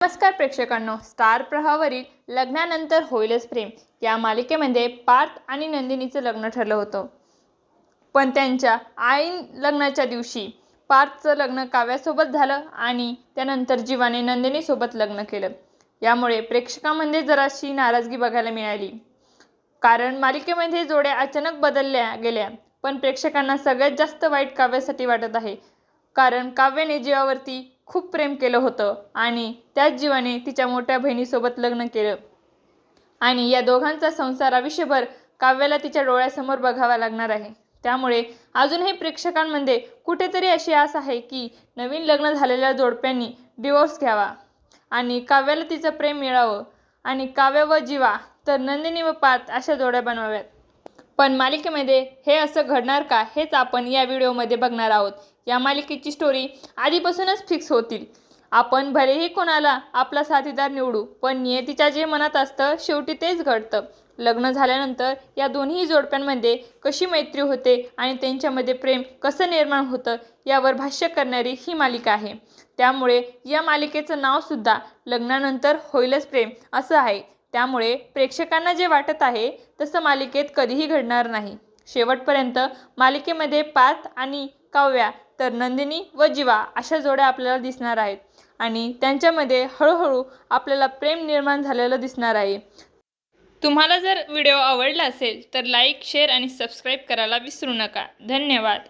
नमस्कार प्रेक्षकांनो. स्टार प्रवाहावरील लग्नानंतर होईलच प्रेम. या मालिकेमध्ये पार्थ आणि नंदिनीचं लग्न ठरलं होतं. पण त्यांच्या आईन लग्नाच्या दिवशी पार्थचं लग्न काव्यासोबत झालं आणि त्यानंतर जीवाने नंदिनीसोबत लग्न केलं. यामुळे प्रेक्षकांमध्ये जराशी नाराजगी बघायला मिळाली. कारण मालिकेमध्ये जोड्या अचानक बदलल्या गेल्या पण प्रेक्षकांना सगळ्यात जास्त वाईट काव्यासाठी वाटत आहे. कारण काव्याने जीवावरती खूप प्रेम केलं होतं आणि त्याच जीवाने तिच्या मोठ्या बहिणीसोबत लग्न केलं. आणि या दोघांचा संसार आयुष्यभर काव्याला तिच्या डोळ्यासमोर बघावा लागणार आहे. त्यामुळे अजूनही प्रेक्षकांमध्ये कुठेतरी अशी आस आहे की नवीन लग्न झालेल्या जोडप्यांनी डिवोर्स घ्यावा आणि काव्याला तिचं प्रेम मिळावं आणि काव्य व जीवा तर नंदिनी व पात अशा जोड्या बनवाव्यात. पण मालिकेमध्ये हे असं घडणार का हेच आपण या व्हिडिओमध्ये बघणार आहोत. या मालिकेची स्टोरी आधीपासूनच फिक्स होतील. आपण भलेही कोणाला आपला साथीदार निवडू पण नियतीच्या जे मनात असतं शेवटी तेच घडतं. लग्न झाल्यानंतर या दोन्ही जोडप्यांमध्ये कशी मैत्री होते आणि त्यांच्यामध्ये प्रेम कसं निर्माण होतं यावर भाष्य करणारी ही मालिका आहे. त्यामुळे या मालिकेचं नावसुद्धा लग्नानंतर होईलच प्रेम असं आहे. त्यामुळे प्रेक्षकांना जे वाटत आहे तसं मालिकेत कधीही घडणार नाही. शेवटपर्यंत मालिकेमध्ये पार्थ आणि काव्या तर नंदिनी व जीवा अशा जोड्या आपल्याला दिसणार आहेत. आणि त्यांच्यामध्ये हळूहळू आपल्याला प्रेम निर्माण झालेलं दिसणार आहे. तुम्हाला जर व्हिडिओ आवडला असेल तर लाईक शेअर आणि सबस्क्राईब करायला विसरू नका. धन्यवाद.